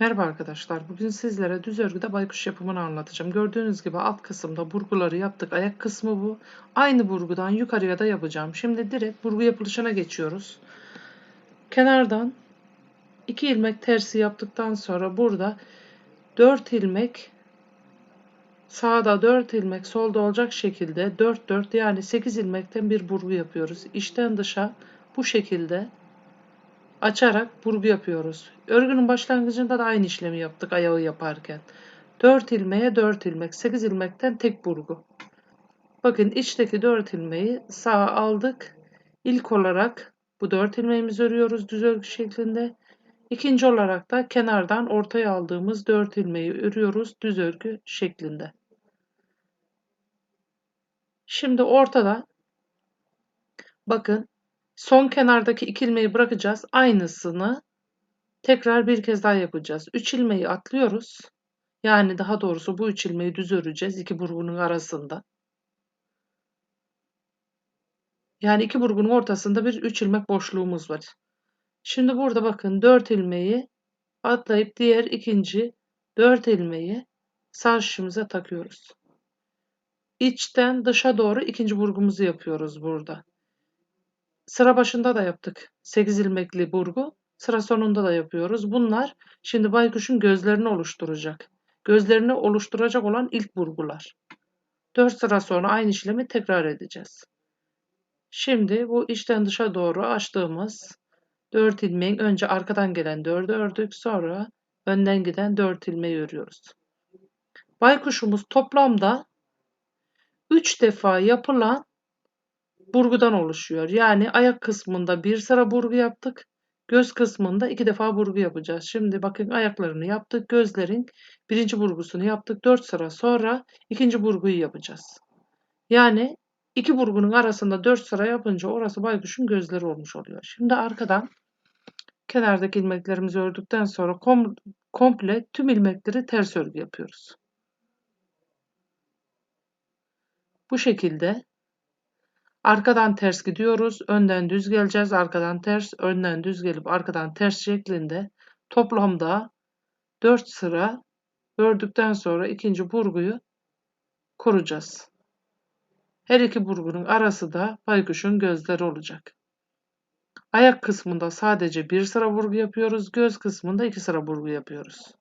Merhaba arkadaşlar. Bugün sizlere düz örgüde baykuş yapımını anlatacağım. Gördüğünüz gibi alt kısımda burguları yaptık. Ayak kısmı bu. Aynı burgudan yukarıya da yapacağım. Şimdi direkt burgu yapılışına geçiyoruz. Kenardan 2 ilmek tersi yaptıktan sonra burada 4 ilmek sağda 4 ilmek solda olacak şekilde 4 4 yani 8 ilmekten bir burgu yapıyoruz. İçten dışa bu şekilde açarak burgu yapıyoruz. Örgünün başlangıcında da aynı işlemi yaptık ayağı yaparken. 4 ilmeğe 4 ilmek, 8 ilmekten tek burgu. Bakın içteki 4 ilmeği sağa aldık. İlk olarak bu 4 ilmeğimizi örüyoruz düz örgü şeklinde. İkinci olarak da kenardan ortaya aldığımız 4 ilmeği örüyoruz düz örgü şeklinde. Şimdi ortada bakın Son kenardaki iki ilmeği bırakacağız. Aynısını tekrar bir kez daha yapacağız. 3 ilmeği atlıyoruz. Yani daha doğrusu bu 3 ilmeği düz öreceğiz iki burgunun arasında. Yani iki burgunun ortasında bir 3 ilmek boşluğumuz var. Şimdi burada bakın 4 ilmeği atlayıp diğer ikinci 4 ilmeği sağ şişimize takıyoruz. İçten dışa doğru ikinci burgumuzu yapıyoruz burada. Sıra başında da yaptık. 8 ilmekli burgu. Sıra sonunda da yapıyoruz. Bunlar şimdi baykuşun gözlerini oluşturacak. Gözlerini oluşturacak olan ilk burgular. 4 sıra sonra aynı işlemi tekrar edeceğiz. Şimdi bu içten dışa doğru açtığımız 4 ilmeğin önce arkadan gelen 4'ü ördük. Sonra önden giden 4 ilmeği örüyoruz. Baykuşumuz toplamda 3 defa yapılan burgudan oluşuyor. Yani ayak kısmında bir sıra burgu yaptık. Göz kısmında iki defa burgu yapacağız. Şimdi bakın ayaklarını yaptık. Gözlerin birinci burgusunu yaptık. Dört sıra sonra ikinci burguyu yapacağız. Yani iki burgunun arasında dört sıra yapınca orası baykuşun gözleri olmuş oluyor. Şimdi arkadan kenardaki ilmeklerimizi ördükten sonra kom komple tüm ilmekleri ters örgü yapıyoruz. Bu şekilde Arkadan ters gidiyoruz. Önden düz geleceğiz. Arkadan ters, önden düz gelip arkadan ters şeklinde toplamda 4 sıra ördükten sonra ikinci burguyu kuracağız. Her iki burgunun arası da baykuşun gözleri olacak. Ayak kısmında sadece bir sıra burgu yapıyoruz. Göz kısmında iki sıra burgu yapıyoruz.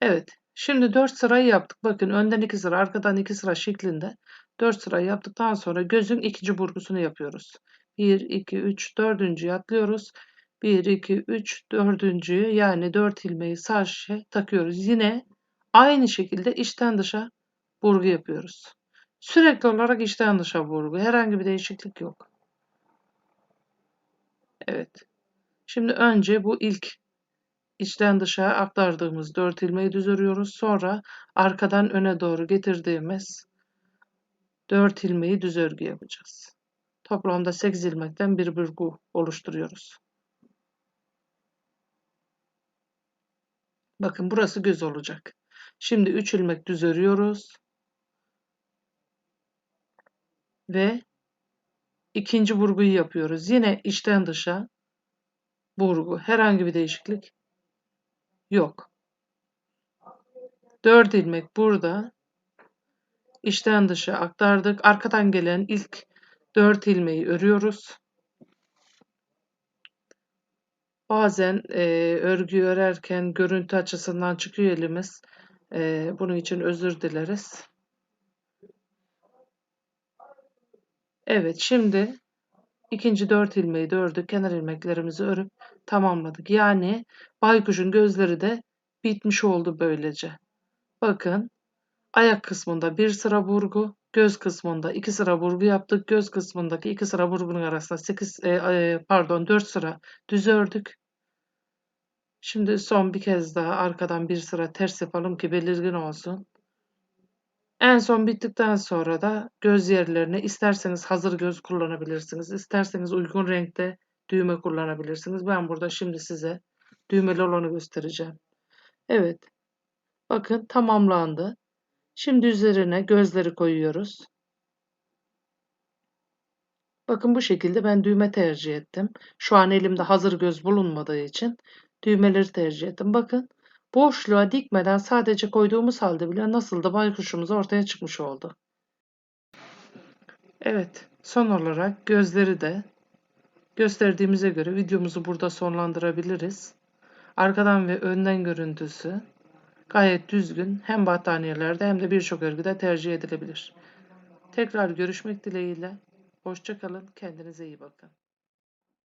Evet. Şimdi 4 sırayı yaptık. Bakın önden 2 sıra, arkadan 2 sıra şeklinde 4 sırayı yaptıktan sonra gözün ikinci burgusunu yapıyoruz. 1, 2, 3, 4. atlıyoruz. 1, 2, 3, 4. yani 4 ilmeği sağ şişe takıyoruz. Yine aynı şekilde içten dışa burgu yapıyoruz. Sürekli olarak içten dışa burgu. Herhangi bir değişiklik yok. Evet. Şimdi önce bu ilk içten dışa aktardığımız 4 ilmeği düz örüyoruz. Sonra arkadan öne doğru getirdiğimiz 4 ilmeği düz örgü yapacağız. Toplamda 8 ilmekten bir burgu oluşturuyoruz. Bakın burası göz olacak. Şimdi 3 ilmek düz örüyoruz. Ve ikinci burguyu yapıyoruz. Yine içten dışa burgu. Herhangi bir değişiklik yok. 4 ilmek burada. İçten dışa aktardık. Arkadan gelen ilk 4 ilmeği örüyoruz. Bazen e, örgü örerken görüntü açısından çıkıyor elimiz. E, bunun için özür dileriz. Evet şimdi ikinci dört ilmeği de ördük. Kenar ilmeklerimizi örüp tamamladık. Yani baykuşun gözleri de bitmiş oldu böylece. Bakın ayak kısmında bir sıra burgu, göz kısmında iki sıra burgu yaptık. Göz kısmındaki iki sıra burgunun arasında 8 e, e, pardon 4 sıra düz ördük. Şimdi son bir kez daha arkadan bir sıra ters yapalım ki belirgin olsun. En son bittikten sonra da göz yerlerini isterseniz hazır göz kullanabilirsiniz. isterseniz uygun renkte düğme kullanabilirsiniz. Ben burada şimdi size düğmeli olanı göstereceğim. Evet. Bakın tamamlandı. Şimdi üzerine gözleri koyuyoruz. Bakın bu şekilde ben düğme tercih ettim. Şu an elimde hazır göz bulunmadığı için düğmeleri tercih ettim. Bakın boşluğa dikmeden sadece koyduğumuz halde bile nasıl da baykuşumuz ortaya çıkmış oldu. Evet son olarak gözleri de gösterdiğimize göre videomuzu burada sonlandırabiliriz. Arkadan ve önden görüntüsü gayet düzgün hem battaniyelerde hem de birçok örgüde tercih edilebilir. Tekrar görüşmek dileğiyle. Hoşçakalın. Kendinize iyi bakın.